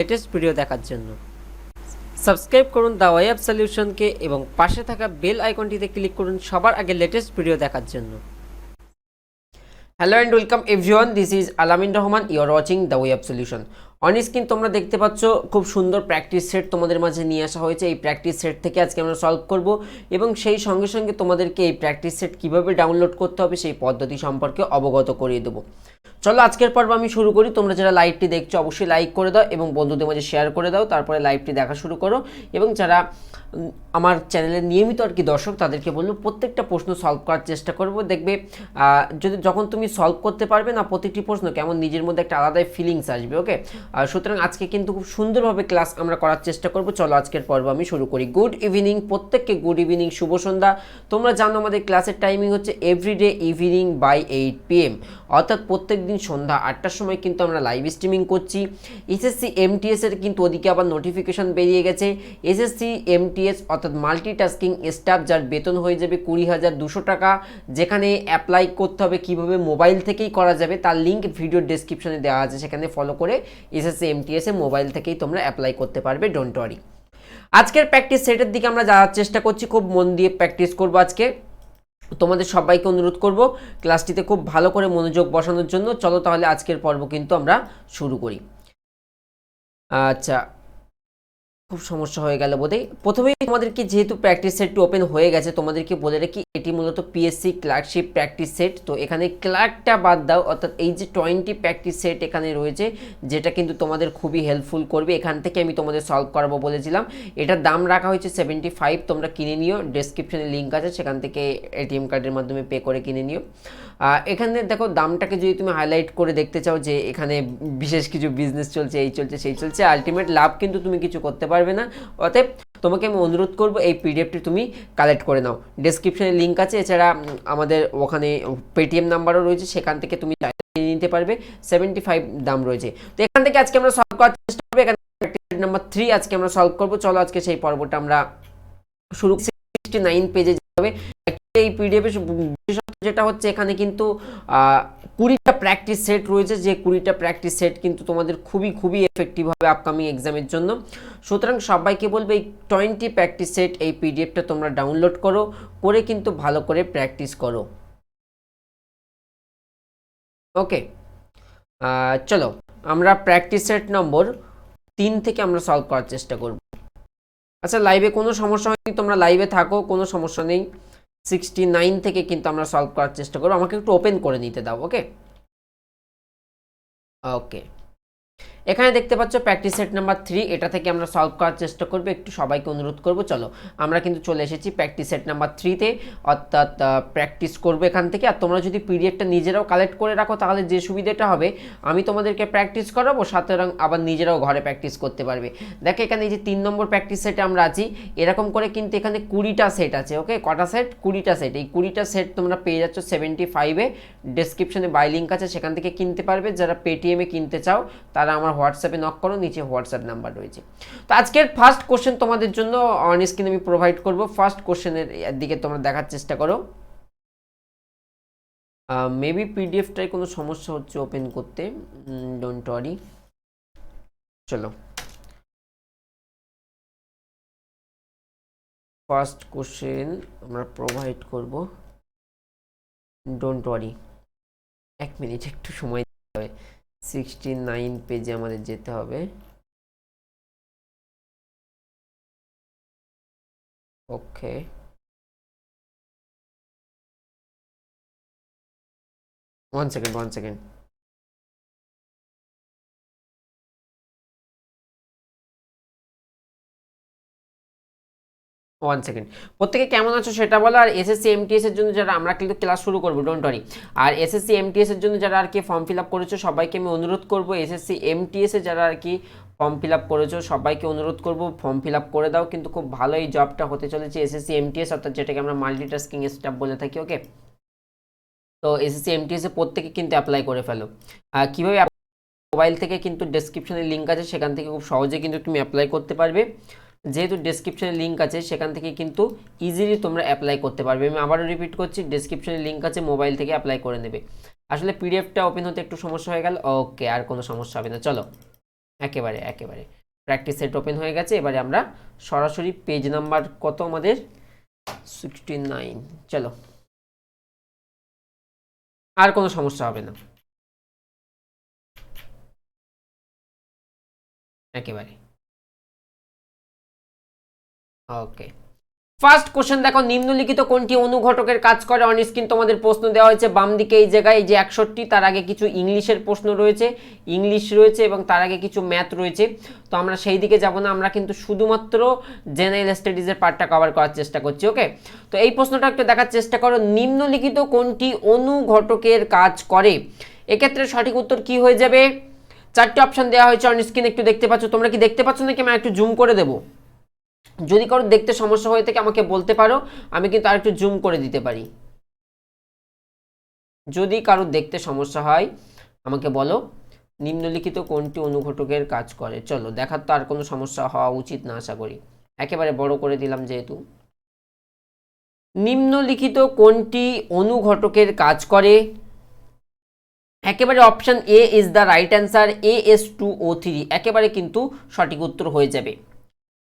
Latest video দেখার জন্য। Subscribe করুন দ্য ওয়েব সলিউশনকে এবং পাশে থাকা বেল আইকনটিতে ক্লিক করুন সবার আগে লেটেস্ট ভিডিও দেখার জন্য। Hello and welcome everyone this is Alamin Rahman you are watching the web solution on screen তোমরা দেখতে পাচ্ছ খুব সুন্দর প্র্যাকটিস সেট তোমাদের মাঝে নিয়ে আসা হয়েছে। এই প্র্যাকটিস সেট থেকে আজকে আমরা সলভ করব এবং সেই সঙ্গে সঙ্গে তোমাদেরকে এই প্র্যাকটিস সেট কীভাবে ডাউনলোড করতে হবে সেই পদ্ধতি সম্পর্কে অবগত করিয়ে দেবো। চলো আজকের পর্ব আমি শুরু করি। তোমরা যারা লাইভটি দেখছ অবশ্যই লাইক করে দাও এবং বন্ধুদের মাঝে শেয়ার করে দাও। তারপরে লাইভটি দেখা শুরু করো এবং যারা আমার চ্যানেলের নিয়মিত আর কি দর্শক তাদেরকে বলব প্রত্যেকটা প্রশ্ন সলভ করার চেষ্টা করব। দেখবে যদি, যখন তুমি সলভ করতে পারবে না প্রত্যেকটি প্রশ্ন কেমন নিজের মধ্যে একটা আলাদাই ফিলিংস আসবে ওকে সুতরাং আজকে কিন্তু খুব সুন্দরভাবে ক্লাস আমরা করার চেষ্টা করব। চলো আজকের পর্ব আমি শুরু করি। গুড ইভিনিং প্রত্যেককে গুড ইভিনিং শুভ সন্ধ্যা। তোমরা জানো আমাদের ক্লাসের টাইমিং হচ্ছে everyday evening by eight PM অর্থাৎ প্রত্যেক দিন সন্ধ্যা আটটার সময় কিন্তু আমরা লাইভ স্ট্রিমিং করছি। এসএসসি এমটিএস এর কিন্তু ওদিকে আবার নোটিফিকেশন বেরিয়ে গেছে। এসএসসি এমটিএস অর্থাৎ মাল্টিটাস্কিং স্টাফ যার বেতন হয়ে যাবে কুড়ি হাজার দুশো টাকা, যেখানে অ্যাপ্লাই করতে হবে কীভাবে মোবাইল থেকেই করা যাবে, তার লিঙ্ক ভিডিও ডেসক্রিপশনে দেওয়া আছে, সেখানে ফলো করে এসএসসি এমটিএস মোবাইল থেকেই তোমরা অ্যাপ্লাই করতে পারবে ডোন্ট ওয়ারি আজকের প্র্যাকটিস সেটের দিকে আমরা যাওয়ার চেষ্টা করছি, খুব মন দিয়ে প্র্যাকটিস করব আজকে। তোমাদের সবাইকে অনুরোধ করব ক্লাসটিতে খুব ভালো করে মনোযোগ বসানোর জন্য। চলো তাহলে আজকের পর্ব কিন্তু আমরা শুরু করি। আচ্ছা খুব সমস্যা হয়ে গেল বোধহয় প্রথমেই তোমাদেরকে যেহেতু প্র্যাকটিস সেটটি ওপেন হয়ে গেছে, তোমাদেরকে বলে রাখি, এটি মূলত পিএসসি ক্লার্কশিপ প্র্যাকটিস সেট তো এখানে ক্লার্কটা বাদ দাও, অর্থাৎ এই যে টোয়েন্টি প্র্যাকটিস সেট এখানে রয়েছে, যেটা কিন্তু তোমাদের খুবই হেল্পফুল করবে। এখান থেকে আমি তোমাদের সলভ করাবো বলেছিলাম। এটার দাম রাখা হয়েছে সেভেন্টি ফাইভ তোমরা কিনে নিও। ডেসক্রিপশনে লিঙ্ক আছে, সেখান থেকে এটিএম কার্ডের মাধ্যমে পে করে কিনে নিও। এখানে দেখো, দামটাকে যদি তুমি হাইলাইট করে দেখতে চাও যে এখানে বিশেষ কিছু বিজনেস চলছে, এই চলছে, সেই চলছে আলটিমেট লাভ কিন্তু তুমি কিছু করতে পারবে না। অতএব তোমাকে আমি অনুরোধ করব, এই পিডিএফটি তুমি কালেক্ট করে নাও। ডেসক্রিপশনে লিঙ্ক আছে, এছাড়া আমাদের ওখানে পেটিএম নাম্বারও রয়েছে, সেখান থেকে তুমি নিতে পারবে। সেভেন্টি ফাইভ দাম রয়েছে। তো এখান থেকে আজকে আমরা সলভ করার চেষ্টা করব। এখানে নাম্বার থ্রি আজকে আমরা সলভ করব। চলো আজকে সেই পর্বটা আমরা শুরু সিক্সটি নাইন পেজে যাবে এই পিডিএফ বিশেষত যেটা হচ্ছে এখানে কিন্তু কুড়িটা প্র্যাকটিস সেট রয়েছে, যে কুড়িটা প্র্যাকটিস সেট কিন্তু তোমাদের খুবই খুবই এফেক্টিভ হবে আপকামিং এক্সামের জন্য। সুতরাং সবাইকে বলবে এই টোয়েন্টি প্র্যাকটিস সেট এই পিডিএফটা তোমরা ডাউনলোড করো, করে কিন্তু ভালো করে প্র্যাকটিস করো। ওকে চলো, আমরা প্র্যাকটিস সেট নম্বর তিন থেকে আমরা সলভ করার চেষ্টা করব। আচ্ছা লাইভে কোনো সমস্যা হয়নি? তোমরা লাইভে থাকো, কোনো সমস্যা নেই। সিক্সটি নাইন থেকে কিন্তু আমরা সলভ করার চেষ্টা করব। আমাকে একটু ওপেন করে নিতে দাও ওকে ওকে এখানে দেখতে পাচ্ছ প্র্যাকটিস সেট নাম্বার থ্রি এটা থেকে আমরা সলভ করার চেষ্টা করব। একটু সবাইকে অনুরোধ করব, চলো। আমরা কিন্তু চলে এসেছি প্র্যাকটিস সেট নাম্বার থ্রিতে অর্থাৎ প্র্যাকটিস করব এখান থেকে। আর তোমরা যদি পিডিএফটা নিজেরাও কালেক্ট করে রাখো, তাহলে যে সুবিধাটা হবে, আমি তোমাদেরকে প্র্যাকটিস করাবো, সাথে আবার নিজেরাও ঘরে প্র্যাকটিস করতে পারবে। দেখো এখানে এই যে তিন নম্বর প্র্যাকটিস সেটে আমরা আছি, এরকম করে কিন্তু এখানে কুড়িটা সেট আছে ওকে কটা সেট কুড়িটা সেট এই কুড়িটা সেট তোমরা পেয়ে যাচ্ছ সেভেন্টি ফাইভে ডেসক্রিপশনে বাই লিঙ্ক আছে, সেখান থেকে কিনতে পারবে। যারা পেটিএমে কিনতে চাও, তারা আমার হোয়াটসঅ্যাপে নক করো, নিচে হোয়াটসঅ্যাপ নাম্বার রয়েছে। তো আজকের ফার্স্ট কোশ্চেন তোমাদের জন্য অন স্ক্রিন আমি প্রোভাইড করব। ফার্স্ট কোশ্চেনের দিকে তোমরা দেখার চেষ্টা করো। মেবি পিডিএফটায় কোনো সমস্যা হচ্ছে ওপেন করতে? ডোন্ট ওয়ারি চলো। ফার্স্ট কোশ্চেন আমরা প্রোভাইড করব। ডোন্ট ওয়ারি এক মিনিট একটু সময় দিতে হবে। সিক্সটি নাইন পেজে আমাদের যেতে হবে। Okay one second one second one second প্রত্যেকে কেমন আছো সেটা বলো, আর এসএসসি এমটিএস এর জন্য যারা, আমরা কিন্তু ক্লাস শুরু করব ডোন্ট ওয়ারি আর এসএসসি এমটিএস এর জন্য যারা আর কি ফর্ম ফিল আপ করেছ, সবাইকে আমি অনুরোধ করব এসএসসি এমটিএস এ যারা আর কি ফর্ম ফিল আপ করেছ, সবাইকে অনুরোধ করব ফর্ম ফিল আপ করে দাও। কিন্তু খুব ভালো এই জবটা হতে চলেছে এসএসসি এমটিএস অর্থাৎ যেটাকে আমরা মাল্টিটাস্কিং স্টাফ বলে থাকি ওকে তো এসএসসি এমটিএস এ প্রত্যেকে কিন্তু অ্যাপ্লাই করে ফেলো। আর কীভাবে মোবাইল থেকে কিন্তু ডেসক্রিপশনে লিঙ্ক আছে, সেখান থেকে খুব সহজে কিন্তু তুমি অ্যাপ্লাই করতে পারবে। যেহেতু ডেসক্রিপশনে লিঙ্ক আছে, সেখান থেকে কিন্তু ইজিলি তোমরা অ্যাপ্লাই করতে পারবে। আমি আবারও রিপিট করছি ডেসক্রিপশনে লিঙ্ক আছে মোবাইল থেকে অ্যাপ্লাই করে নেবে। আসলে পিডিএফটা ওপেন হতে একটু সমস্যা হয়ে গেল। ওকে আর কোনো সমস্যা হবে না। চলো। একেবারে একেবারে। প্র্যাকটিস সেট ওপেন হয়ে গেছে। এবারে আমরা সরাসরি পেজ নাম্বার কত আমাদের? সিক্সটি নাইন চলো। আর কোনো সমস্যা হবে না। একেবারে। ওকে ফার্স্ট কোশ্চেন দেখো, নিম্নলিখিত কোনটি অনুঘটকের কাজ করে? অন স্ক্রিন তোমাদের প্রশ্ন দেওয়া হয়েছে বাম দিকে এই জায়গায়, এই যে একষট্টি, তার আগে কিছু ইংলিশের প্রশ্ন রয়েছে। ইংলিশ রয়েছে এবং তার আগে কিছু ম্যাথ রয়েছে। তো আমরা সেই দিকে যাব না, আমরা কিন্তু শুধুমাত্র জেনারেল স্টাডিজের পার্টটা কভার করার চেষ্টা করছি ওকে তো এই প্রশ্নটা একটু দেখার চেষ্টা করো। নিম্নলিখিত কোনটি অনুঘটকের কাজ করে? এক্ষেত্রে সঠিক উত্তর কি হয়ে যাবে? চারটি অপশন দেওয়া হয়েছে অন স্ক্রিন একটু দেখতে পাচ্ছ? তোমরা কি দেখতে পাচ্ছ নাকি? আমি একটু জুম করে দেবো। যদি কারও দেখতে সমস্যা হয়ে থাকে আমাকে বলতে পারো, আমি কিন্তু আরেকটু জুম করে দিতে পারি। যদি কারও দেখতে সমস্যা হয়, আমাকে বলো, নিম্নলিখিত কোনটি অনুঘটকের কাজ করে? চলো, দেখার তো আর কোনো সমস্যা হওয়া উচিত না, আশা করি। একেবারে বড় করে দিলাম যেহেতু। নিম্নলিখিত কোনটি অনুঘটকের কাজ করে? একেবারে option A is the right answer A S two O three একেবারে কিন্তু সঠিক উত্তর হয়ে যাবে।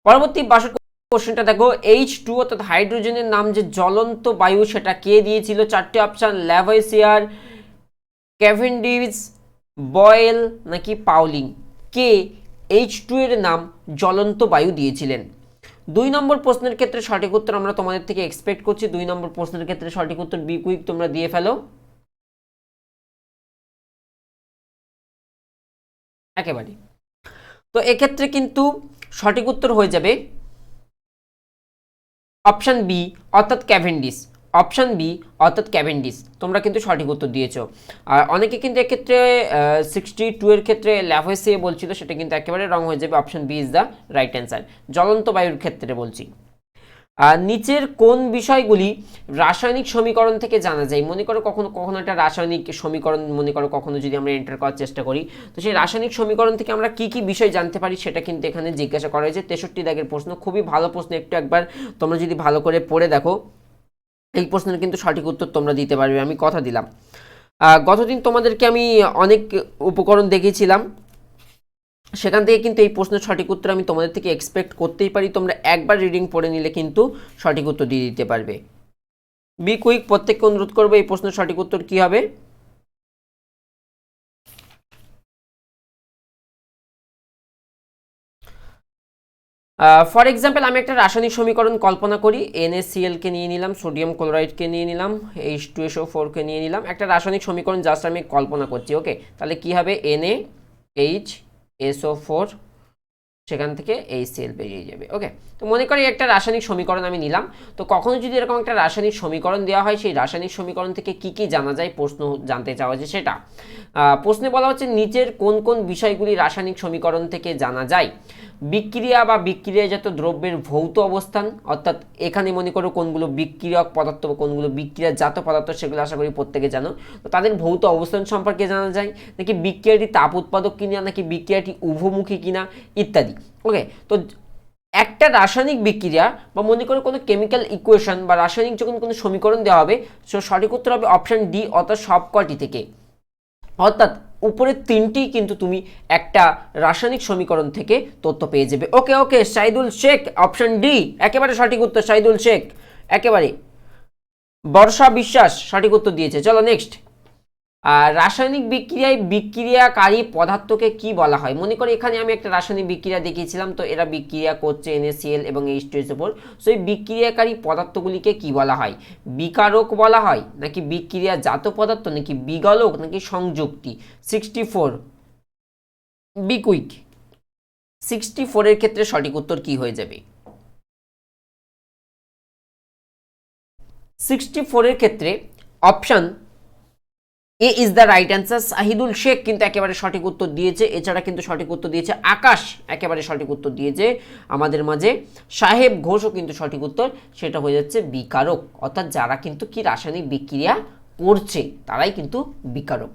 পরবর্তী বাষট্টি কোশ্চেনটা দেখো এইচ টু অর্থাৎ হাইড্রোজেনের নাম যে জ্বলন্ত বায়ু, সেটা কে দিয়েছিল? চারটে অপশান ল্যাভাইসিয়ার ক্যাভেন্ডিস বয়েল নাকি পাউলিং কে এইচ টু এর নাম জ্বলন্ত বায়ু দিয়েছিলেন? দুই নম্বর প্রশ্নের ক্ষেত্রে সঠিক উত্তর আমরা তোমাদের থেকে এক্সপেক্ট করছি। দুই নম্বর প্রশ্নের ক্ষেত্রে সঠিক উত্তর বি কুইক তোমরা দিয়ে ফেলো। একেবারে। তো এক্ষেত্রে কিন্তু সঠিক উত্তর হয়ে যাবে অপশান বি, অর্থাৎ ক্যাভেন্ডিস। অপশান বি, অর্থাৎ ক্যাভেন্ডিস। তোমরা কিন্তু সঠিক উত্তর দিয়েছ। আর অনেকে কিন্তু এক্ষেত্রে সিক্সটি টু এর ক্ষেত্রে ল্যাভয়েসিয়ে বলছিল, সেটা কিন্তু একেবারে রং হয়ে যাবে। Option B is the right answer জ্বলন্ত বায়ুর ক্ষেত্রে বলছি। নিচের কোন বিষয়গুলি রাসায়নিক সমীকরণ থেকে জানা যায়? মনে করো কখনো কখনো একটা রাসায়নিক সমীকরণ মনে করো কখনো যদি আমরা এন্টার করার চেষ্টা করি, তো সেই রাসায়নিক সমীকরণ থেকে আমরা কি কি বিষয় জানতে পারি সেটা কিন্তু এখানে জিজ্ঞাসা করা হয়েছে। তেষট্টি দাগের প্রশ্ন, খুবই ভালো প্রশ্ন। একটু একবার তোমরা যদি ভালো করে পড়ে দেখো, এই প্রশ্নের কিন্তু সঠিক উত্তর তোমরা দিতে পারবে। আমি কথা দিলাম। গতদিন তোমাদেরকে আমি অনেক উপকরণ দেখিয়েছিলাম সেখান থেকে কিন্তু এই প্রশ্নের সঠিক উত্তর আমি তোমাদের থেকে এক্সপেক্ট করতেই পারি। তোমরা একবার রিডিং পড়ে নিলে কিন্তু সঠিক উত্তর দিয়ে দিতে পারবে। বি কুইক প্রত্যেককে অনুরোধ করব এই প্রশ্নের সঠিক উত্তর কি হবে? ফর এক্সাম্পল আমি একটা রাসায়নিক সমীকরণ কল্পনা করি। এনএসিএলকে নিয়ে নিলাম সোডিয়াম ক্লোরাইডকে নিয়ে নিলাম এইচ টু এসও ফোরকে নিয়ে নিলাম। একটা রাসায়নিক সমীকরণ জাস্ট আমি কল্পনা করছি ওকে তাহলে কি হবে? এনএ এইচ এসও ফোর সেখান থেকে এই সেল বেরিয়ে যাবে। ওকে তো মনে করি একটা রাসায়নিক সমীকরণ আমি নিলাম। তো কখনো যদি এরকম একটা রাসায়নিক সমীকরণ দেওয়া হয়, সেই রাসায়নিক সমীকরণ থেকে কি কি জানা যায়? প্রশ্ন জানতে চাওয়া যে সেটা। প্রশ্নে বলা হচ্ছে নিচের কোন কোন বিষয়গুলি রাসায়নিক সমীকরণ থেকে জানা যায়? বিক্রিয়া বা বিক্রিয়াজাত দ্রব্যের ভৌত অবস্থান, অর্থাৎ এখানে মনে করো কোনগুলো বিক্রিয়ক পদার্থ বা কোনগুলো বিক্রিয়াজাত পদার্থ, সেগুলো আশা করি প্রত্যেকে জানো। তো তাদের ভৌত অবস্থান সম্পর্কে জানা যায়। নাকি বিক্রিয়াটি তাপ উৎপাদক কিনা, নাকি বিক্রিয়াটি উভমুখী কিনা, ইত্যাদি। ওকে তো একটা রাসায়নিক বিক্রিয়া বা মনে করো কোনো কেমিক্যাল ইকুয়েশন বা রাসায়নিক যখন কোনো সমীকরণ দেওয়া হবে সো সঠিক উত্তর হবে অপশান ডি অর্থাৎ সবকটি থেকে। অর্থাৎ উপরের তিনটি কিন্তু তুমি একটা রাসায়নিক সমীকরণ থেকে তথ্য পেয়ে যাবে। Okay okay Saidul Sheikh option D একেবারে সঠিক উত্তর সাইদুল শেখ। একেবারে বর্ষা বিশ্বাস সঠিক উত্তর দিয়েছে। চলো নেক্সট রাসায়নিক বিক্রিয়ায় বিক্রিয়াকারী পদার্থকে কি বলা হয়? মনে করি এখানে আমি একটা রাসায়নিক বিক্রিয়া দেখিয়েছিলাম, তো এরা বিক্রিয়া করছে এনএসিএল এবং এইচ টু উপর সো এই বিক্রিয়াকারী পদার্থগুলিকে কি বলা হয়? বিকারক বলা হয়, নাকি বিক্রিয়া জাত পদার্থ, নাকি বিগলক, নাকি সংযুক্তি? Sixty four বিকুইক। সিক্সটি ফোরের ক্ষেত্রে সঠিক উত্তর কি হয়ে যাবে? সিক্সটি ফোরের ক্ষেত্রে option A is the right answer Shahidul Sheikh কিন্তু একেবারে সঠিক উত্তর দিয়েছে, এছাড়া কিন্তু সঠিক উত্তর দিয়েছে আকাশ, একেবারে সঠিক উত্তর দিয়েছে আমাদের মাঝে। সাহেব ঘোষও কিন্তু সঠিক উত্তর, সেটা হয়ে যাচ্ছে বিকারক। অর্থাৎ যারা কিন্তু কি রাসায়নিক বিক্রিয়া করছে, তারাই কিন্তু বিকারক।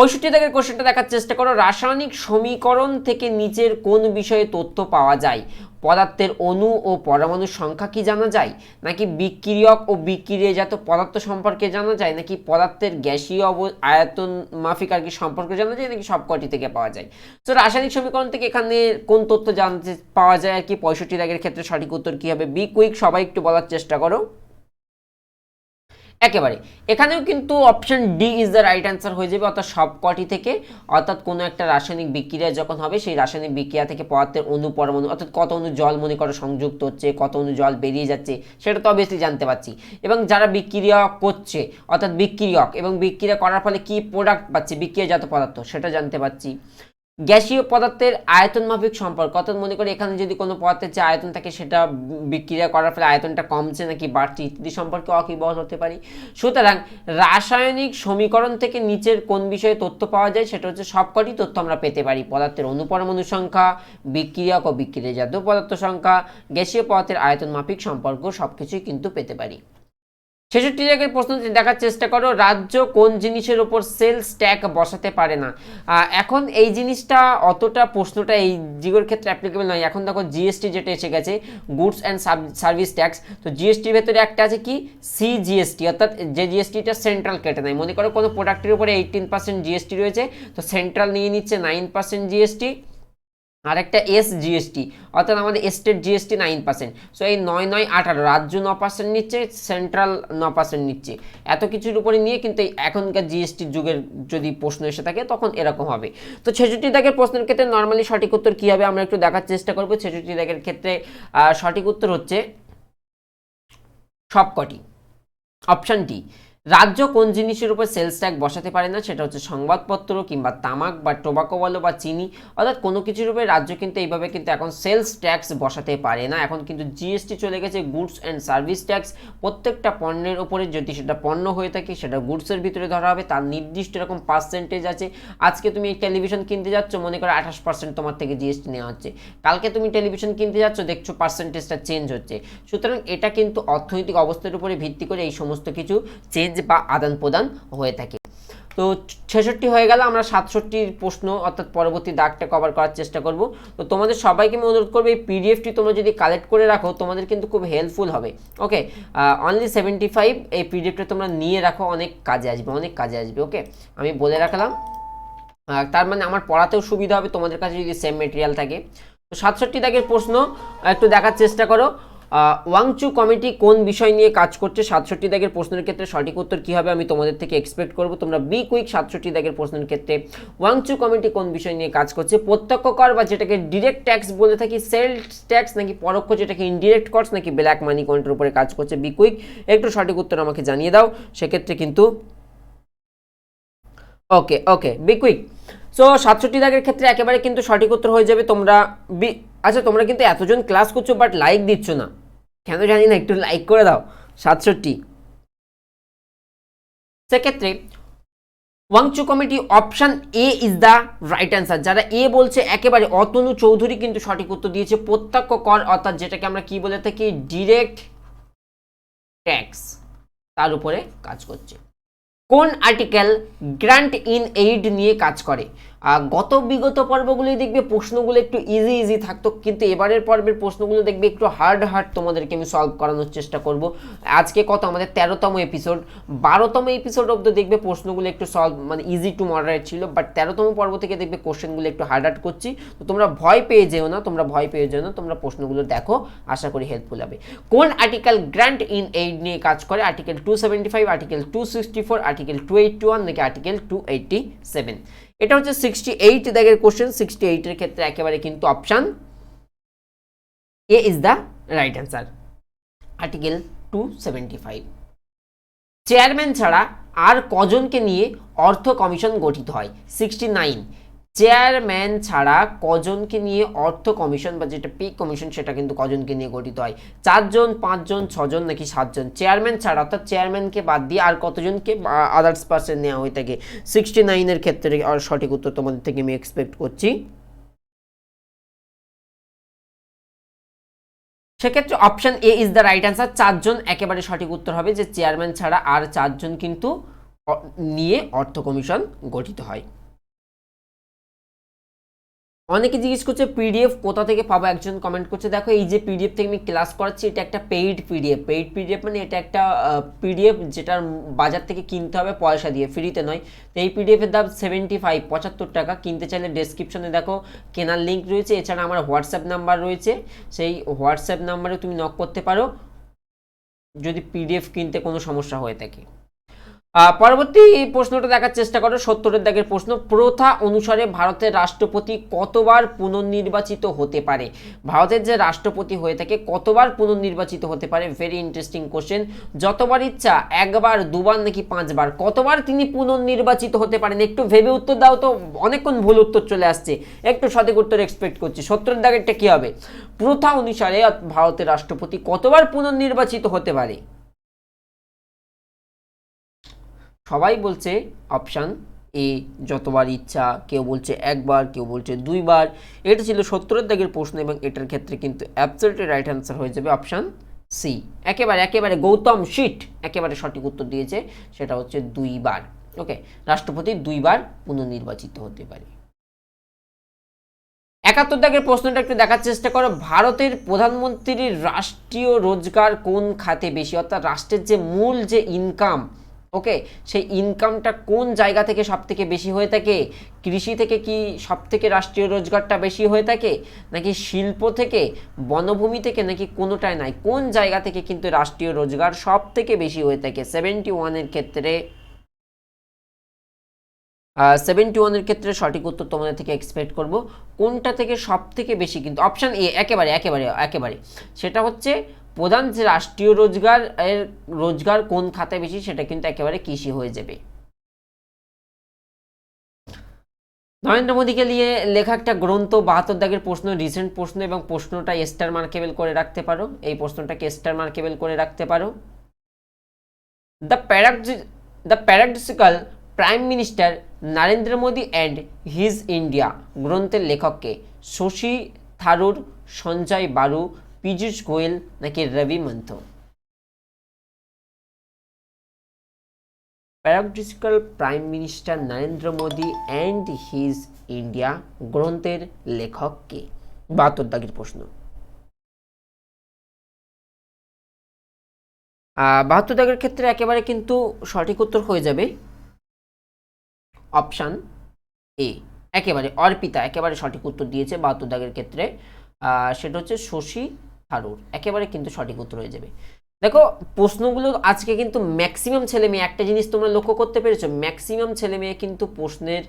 পঁয়ষট্টি দাগের কোশ্চেনটা দেখার চেষ্টা করো। রাসায়নিক সমীকরণ থেকে নিচের কোন বিষয়ে তথ্য পাওয়া যায়? পদার্থের অণু ও পরমাণুর সংখ্যা কি জানা যায়? নাকি বিক্রিয়ক ও বিক্রিয়াজাত পদার্থ সম্পর্কে জানা যায়? নাকি পদার্থের গ্যাসীয় অব আয়তন মাফিক আর কি সম্পর্কে জানা যায়? নাকি সবকটি থেকে পাওয়া যায়? তো রাসায়নিক সমীকরণ থেকে এখানে কোন তথ্য জানতে পাওয়া যায় আর কি? পঁয়ষট্টি দাগের ক্ষেত্রে সঠিক উত্তর কী হবে? বি কুইক সবাই একটু বলার চেষ্টা করো। একেবারে। এখানেও কিন্তু option D is the right answer হয়ে যাবে, অর্থাৎ সব কটি থেকে, অর্থাৎ কোনো একটা রাসায়নিক বিক্রিয়া যখন হবে, সেই রাসায়নিক বিক্রিয়া থেকে পদার্থের অণু, পরমাণু, অর্থাৎ কত অণু জল মনে করো সংযুক্ত হচ্ছে, কত অণু জল বেরিয়ে যাচ্ছে, সেটা তো অবভিয়াসলি জানতে পারছি। এবং যারা বিক্রিয়া করছে, অর্থাৎ বিক্রিয়ক, এবং বিক্রিয়া করার ফলে কি প্রোডাক্ট পাচ্ছে, বিক্রিয়াজাত পদার্থ, সেটা জানতে পারছি। গ্যাসীয় পদার্থের আয়তন মাফিক সম্পর্ক। অর্থাৎ মনে করি এখানে যদি কোনো পদার্থের যে আয়তন থাকে, সেটা বিক্রিয়া করার ফলে আয়তনটা কমছে নাকি বাড়ছে ইত্যাদি সম্পর্কে অকিবহল হতে পারি। সুতরাং রাসায়নিক সমীকরণ থেকে নিচের কোন বিষয়ে তথ্য পাওয়া যায়, সেটা হচ্ছে সবকটি তথ্য আমরা পেতে পারি। পদার্থের অনুপরমাণু সংখ্যা বিক্রিয়ক ও বিক্রিয়াজাত পদার্থ সংখ্যা, গ্যাসীয় পদার্থের আয়তন মাফিক সম্পর্ক সব কিছুই কিন্তু পেতে পারি। ছেষট্টি জায়গায় প্রশ্ন দেখার চেষ্টা করো, রাজ্য কোন জিনিসের উপর সেলস ট্যাগ বসাতে পারে না? এখন এই জিনিসটা অতটা প্রশ্নটা এই জিগোর ক্ষেত্রে অ্যাপ্লিকেবল নয়। এখন দেখো জিএসটি যেটা এসে গেছে গুডস অ্যান্ড সার্ভিস ট্যাক্স তো জিএসটির ভেতরে একটা আছে কি? সি জিএসটি অর্থাৎ যে জিএসটিটা সেন্ট্রাল কেটে নেয়। মনে করো কোনো প্রোডাক্টের উপরে এইটিন পার্সেন্ট জিএসটি রয়েছে, তো সেন্ট্রাল নিয়ে নিচ্ছে নাইন পার্সেন্ট জিএসটি আর একটা এস জিএসটি অর্থাৎ আমাদের state GST nine percent so এই নয় নয় আঠারো, রাজ্য ন পার্সেন্ট নিচ্ছে সেন্ট্রাল ন পার্সেন্ট নিচ্ছে। এত কিছুর উপরে নিয়ে কিন্তু এই এখনকার জিএসটির যুগের যদি প্রশ্ন এসে থাকে, তখন এরকম হবে। তো ছেষট্টি দাগের প্রশ্নের ক্ষেত্রে নর্মালি সঠিক উত্তর কী হবে, আমরা একটু দেখার চেষ্টা করব। ছেষট্টি দাগের ক্ষেত্রে সঠিক উত্তর হচ্ছে সবকটি। অপশান ডি রাজ্য কোন জিনিসের উপর সেলস ট্যাগ বসাতে পারে না, সেটা হচ্ছে সংবাদপত্র কিংবা তামাক বা টোবাকো বলো বা চিনি, অর্থাৎ কোনো কিছুর উপরে রাজ্য কিন্তু এইভাবে কিন্তু এখন সেলস ট্যাক্স বসাতে পারে না। এখন কিন্তু জিএসটি চলে গেছে গুডস অ্যান্ড সার্ভিস ট্যাক্স প্রত্যেকটা পণ্যের উপরে যদি সেটা পণ্য হয়ে থাকে, সেটা গুডসের ভিতরে ধরা হবে। তার নির্দিষ্ট এরকম পার্সেন্টেজ আছে। আজকে তুমি টেলিভিশন কিনতে যাচ্ছ, মনে করো আঠাশ পার্সেন্ট তোমার থেকে জিএসটি নেওয়া হচ্ছে। কালকে তুমি টেলিভিশন কিনতে যাচ্ছ, দেখছ পার্সেন্টেজটা চেঞ্জ হচ্ছে। সুতরাং এটা কিন্তু অর্থনৈতিক অবস্থার উপরে ভিত্তি করে এই সমস্ত কিছু চেঞ্জ বা আদান প্রদান হয়ে থাকে। তো ছেষট্টি হয়ে গেল, আমরা সাতষট্টির প্রশ্ন অর্থাৎ পরবর্তী দাগটা কভার করার চেষ্টা করব। তো তোমাদের সবাইকে আমি অনুরোধ করব, এই পিডিএফটি তোমরা যদি কালেক্ট করে রাখো, তোমাদের কিন্তু খুব হেল্পফুল হবে। ওকে অনলি সেভেন্টি ফাইভ এই পিডিএফটা তোমরা নিয়ে রাখো, অনেক কাজে আসবে, অনেক কাজে আসবে ওকে আমি বলে রাখলাম। তার মানে আমার পড়াতেও সুবিধা হবে, তোমাদের কাছে যদি সেম মেটেরিয়াল থাকে। তো সাতষট্টি দাগের প্রশ্ন, একটু দেখার চেষ্টা করো। ওয়াংচু কমিটি কোন বিষয় নিয়ে কাজ করছে? সাতষট্টি দাগের প্রশ্নের ক্ষেত্রে সঠিক উত্তর কী হবে? আমি তোমাদের থেকে এক্সপেক্ট করব। তোমরা বি কুইক সাতষট্টি দাগের প্রশ্নের ক্ষেত্রে ওয়াংচু কমিটি কোন বিষয় নিয়ে কাজ করছে? প্রত্যক্ষ কর বা যেটাকে ডিরেক্ট ট্যাক্স বলে থাকি সেলস ট্যাক্স নাকি পরোক্ষ যেটাকে ইনডিরেক্ট কর্স নাকি ব্ল্যাক মানি কন্টের উপরে কাজ করছে? বি কুইক একটু সঠিক উত্তর আমাকে জানিয়ে দাও। সেক্ষেত্রে কিন্তু okay okay be quick so সাতষট্টি দাগের ক্ষেত্রে একেবারে কিন্তু সঠিক উত্তর হয়ে যাবে। তোমরা বি আচ্ছা তোমরা কিন্তু এতজন ক্লাস করছ বাট লাইক দিচ্ছ না। কেন জানি না, একটু লাইক করে দাও, সাতষট্টি। সেক্ষেত্রে Wanchoo committee option A is the right answer যারা এ বলছে, একেবারে অতনু চৌধুরী কিন্তু সঠিক উত্তর দিয়েছে, প্রত্যক্ষ কর, অর্থাৎ যেটাকে আমরা কি বলে থাকি ডিরেক্ট ট্যাক্স তার উপরে কাজ করছে। কোন আর্টিকেল গ্র্যান্ট ইন এইড নিয়ে কাজ করে? গত বিগত পর্বগুলোই দেখবে প্রশ্নগুলো একটু ইজি ইজি থাকতো, কিন্তু এবারের পর্বের প্রশ্নগুলো দেখবে একটু হার্ড হার্ড তোমাদেরকে আমি সলভ করানোর চেষ্টা করব। আজকে কত? আমাদের তেরোতম এপিসোড বারোতম এপিসোড অব্দি দেখবে প্রশ্নগুলো একটু সলভ মানে ইজি টু মডারেট ছিল বাট তেরোতম পর্ব থেকে দেখবে কোশ্চেনগুলো একটু হার্ড হার্ড করছি। তো তোমরা ভয় পেয়ে যেও না, তোমরা ভয় পেয়ে যেও না, তোমরা প্রশ্নগুলো দেখো, আশা করি হেল্পফুল হবে। কোন আর্টিকেল গ্র্যান্ট ইন এইড নিয়ে কাজ করে? Article two seventy five article two sixty four article two eighty one নাকি আর্টিকেল টু এইটটি সেভেন এটা হচ্ছে সিক্সটি এইট দাগের কোশ্চেন সিক্সটি এইটের ক্ষেত্রে একেবারে কিন্তু option A is the right answer article two chairman ছাড়া আর কজনকে নিয়ে অর্থ কমিশন গঠিত হয়? সিক্সটি চেয়ারম্যান ছাড়া কজনকে নিয়ে অর্থ কমিশন বা যেটা পে কমিশন, সেটা কিন্তু কজনকে নিয়ে গঠিত হয়। চারজন, পাঁচজন, ছজন নাকি সাতজন? চেয়ারম্যান ছাড়া, অর্থাৎ চেয়ারম্যানকে বাদ দিয়ে আর কতজনকে আদার্স পার্সন নেওয়া হয়ে থাকে। সিক্সটি নাইনের ক্ষেত্রে আর সঠিক উত্তর তোমাদের থেকে আমি এক্সপেক্ট করছি। সেক্ষেত্রে option A is the right answer চারজন একেবারে সঠিক উত্তর হবে যে, চেয়ারম্যান ছাড়া আর চারজন কিন্তু নিয়ে অর্থ কমিশন গঠিত হয়। অনেকে জিজ্ঞেস করছে, পিডিএফ কোথা থেকে পাবো? একজন কমেন্ট করছে, দেখো, এই যে পিডিএফ থেকে আমি ক্লাস করাচ্ছি, এটা একটা পেইড পিডিএফ। পেইড পিডিএফ মানে এটা একটা পিডিএফ যেটার বাজার থেকে কিনতে হবে পয়সা দিয়ে, ফ্রিতে নয়। তো এই পিডিএফের দাম সেভেন্টি ফাইভ পঁচাত্তর টাকা। কিনতে চাইলে ডেসক্রিপশনে দেখো, কেনার লিঙ্ক রয়েছে। এছাড়া আমার হোয়াটসঅ্যাপ নাম্বার রয়েছে। সেই হোয়াটসঅ্যাপ নাম্বারে তুমি নক করতে পারো। যদি পিডিএফ কিনতে কোনো সমস্যা হয়ে থাকে। পরবর্তী প্রশ্নটা দেখার চেষ্টা করো, সত্তরের দাগের প্রশ্ন, প্রথা অনুসারে ভারতের রাষ্ট্রপতি কতবার পুনর্নির্বাচিত হতে পারে? ভারতের যে রাষ্ট্রপতি হয়ে থাকে, কতবার পুনর্নির্বাচিত হতে পারে? ভেরি ইন্টারেস্টিং কোশ্চেন যতবার ইচ্ছা, একবার, দুবার, নাকি পাঁচবার, কতবার তিনি পুনর্নির্বাচিত হতে পারেন? একটু ভেবে উত্তর দাও তো, অনেকক্ষণ ভুল উত্তর চলে আসছে। একটু সঠিক উত্তর এক্সপেক্ট করছি। সত্তরের দাগেরটা কি হবে? প্রথা অনুসারে ভারতের রাষ্ট্রপতি কতবার পুনর্নির্বাচিত হতে পারে? সবাই বলছে অপশান এ যতবার ইচ্ছা, কেউ বলছে একবার, কেউ বলছে দুইবার। এটা ছিল সত্তরের দাগের প্রশ্ন এবং এটার ক্ষেত্রে কিন্তু অ্যাবসলিউটলি রাইট অ্যান্সার হয়ে যাবে অপশান সি একেবারে একেবারে গৌতম শিট একেবারে সঠিক উত্তর দিয়েছে, সেটা হচ্ছে দুইবার। ওকে রাষ্ট্রপতি দুইবার পুনর্নির্বাচিত হতে পারে। একাত্তর দাগের প্রশ্নটা একটু দেখার চেষ্টা করো। ভারতের প্রধানমন্ত্রীর রাষ্ট্রীয় রোজগার কোন খাতে বেশি? অর্থাৎ রাষ্ট্রের যে মূল যে ইনকাম ওকে, সেই ইনকামটা কোন জায়গা থেকে সব থেকে বেশি হয়ে থাকে? কৃষি থেকে কি সব থেকে রাষ্ট্রীয় রোজগারটা বেশি হয়ে থাকে? নাকি শিল্প থেকে, বনভূমি থেকে, নাকি কোনোটাই নাই? কোন জায়গা থেকে কিন্তু রাষ্ট্রীয় রোজগার সব থেকে বেশি হয়ে থাকে? সেভেন্টি ওয়ানের ক্ষেত্রে সেভেন্টি ওয়ানের ক্ষেত্রে সঠিক উত্তর তোমাদের থেকে এক্সপেক্ট করব। কোনটা থেকে সব থেকে বেশি কিন্তু অপশান এ একেবারে একেবারে একেবারে। সেটা হচ্ছে প্রধান যে রাষ্ট্রীয় রোজগার, এর রোজগার কোন খাতে বেশি সেটা কিন্তু একেবারে কৃষি হয়ে যাবে। নরেন্দ্র মোদীকে নিয়ে লেখা একটা গ্রন্থ, বাহাত্তর দাগের প্রশ্ন রিসেন্ট প্রশ্ন এবং প্রশ্নটা স্টার মার্কেবল করে রাখতে পারো। এই প্রশ্নটাকে স্টার মার্কেবল করে রাখতে পারো। The parody the paradoxical prime minister Narendra Modi and his India গ্রন্থের লেখককে শশী থারুর সঞ্জয় বারু পীযূষ গোয়েল নাকি Ravi Mantha paradoxical prime minister Narendra Modi and his India গ্রন্থের লেখককে বাহাত্তর দাগের প্রশ্ন। বাহাত্তর দাগের ক্ষেত্রে একেবারে কিন্তু সঠিক উত্তর হয়ে যাবে। অপশান এ একেবারে অর্পিতা একেবারে সঠিক উত্তর দিয়েছে বাহাত্তর দাগের ক্ষেত্রে। সেটা হচ্ছে শশী থারুর, একেবারে কিন্তু সঠিক উত্তর হয়ে যাবে। দেখো, প্রশ্নগুলো আজকে কিন্তু ম্যাক্সিমাম ছেলে মেয়ে, একটা জিনিস তোমরা লক্ষ্য করতে পেরেছ ম্যাক্সিমাম ছেলে মেয়ে কিন্তু প্রশ্নের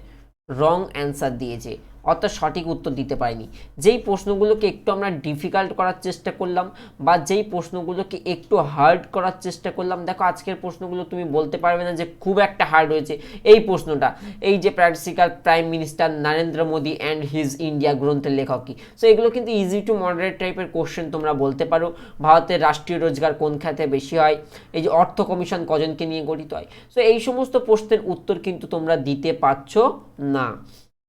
রং অ্যান্সার দিয়েছে। অর্থাৎ সঠিক উত্তর দিতে পারেনি। যেই প্রশ্নগুলোকে একটু আমরা ডিফিকাল্ট করার চেষ্টা করলাম বা যেই প্রশ্নগুলোকে একটু হার্ড করার চেষ্টা করলাম, দেখো আজকের প্রশ্নগুলো তুমি বলতে পারবে না যে খুব একটা হার্ড হয়েছে। এই প্রশ্নটা, এই যে practical prime minister Narendra Modi and his India গ্রন্থের লেখক কি? সো এগুলো কিন্তু ইজি টু মডারেট টাইপের কোশ্চেন তোমরা বলতে পারো। ভারতের রাষ্ট্রীয় রোজগার কোন খাতে বেশি হয়? এই যে অর্থ কমিশন কজনকে নিয়ে গঠিত হয়? সো এই সমস্ত প্রশ্নের উত্তর কিন্তু তোমরা দিতে পারছ না।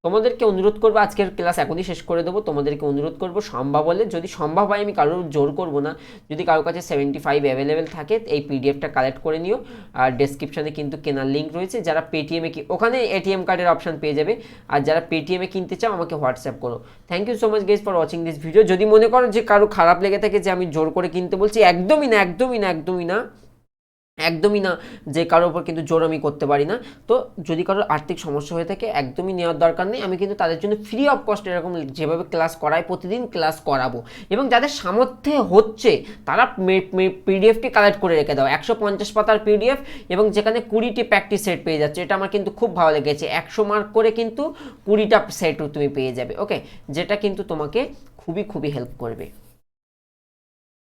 তোমাদেরকে অনুরোধ করব, আজকের ক্লাস এখনই শেষ করে দেবো। তোমাদেরকে অনুরোধ করব সম্ভব হলে যদি সম্ভব হয় আমি কারোর জোর করব না। যদি কারোর কাছে সেভেন্টি ফাইভ অ্যাভেলেবেল থাকে, এই পিডিএফটা কালেক্ট করে নিও। আর ডেসক্রিপশনে কিন্তু কেনার লিঙ্ক রয়েছে। যারা পেটিএমে কি ওখানে এটিএম কার্ডের অপশান পেয়ে যাবে। আর যারা পেটিএমে কিনতে চাও, আমাকে হোয়াটসঅ্যাপ করো। Thank you so much guys for watching this video যদি মনে করো যে কারও খারাপ লেগে থাকে যে আমি জোর করে কিনতে বলছি, একদমই না একদমই না একদমই না। একদমই না যে কারোর উপর কিন্তু জোর আমি করতে পারি না। তো যদি কারোর আর্থিক সমস্যা হয়ে থাকে, একদমই নেওয়ার দরকার নেই। আমি কিন্তু তাদের জন্য ফ্রি অফ কস্ট এরকম যেভাবে ক্লাস করাই, প্রতিদিন ক্লাস করাবো। এবং যাদের সামর্থ্যে হচ্ছে, তারা পিডিএফটি কালেক্ট করে রেখে দাও। একশো পঞ্চাশ পাতার পিডিএফ এবং যেখানে কুড়িটি প্র্যাকটিস সেট পেয়ে যাচ্ছে, এটা আমার কিন্তু খুব ভালো লেগেছে। একশো মার্ক করে কিন্তু কুড়িটা সেট তুমি পেয়ে যাবে ওকে যেটা কিন্তু তোমাকে খুবই খুবই হেল্প করবে।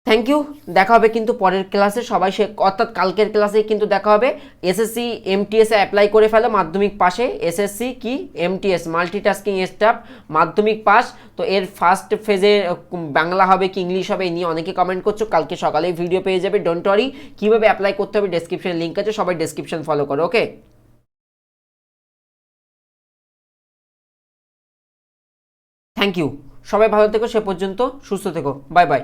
থ্যাংক ইউ দেখা হবে কিন্তু পরের ক্লাসে। সবাই সে অর্থাৎ কালকের ক্লাসেই কিন্তু দেখা হবে। এসএসসি এমটিএসে অ্যাপ্লাই করে ফেলো মাধ্যমিক পাশে। এসএসসি কি? এমটিএস মাল্টিটাস্কিং স্টাফ মাধ্যমিক পাস তো এর ফার্স্ট ফেজে বাংলা হবে কি ইংলিশ হবে নিয়ে অনেকে কমেন্ট করছ। কালকে সকালেই ভিডিও পেয়ে যাবে। ডোন্ট ওয়ারি কীভাবে অ্যাপ্লাই করতে হবে ডেসক্রিপশন লিঙ্ক আছে, সবাই ডেসক্রিপশন ফলো করো ওকে থ্যাংক ইউ সবাই ভালো থেকো, সে পর্যন্ত। সুস্থ থেকো। Bye bye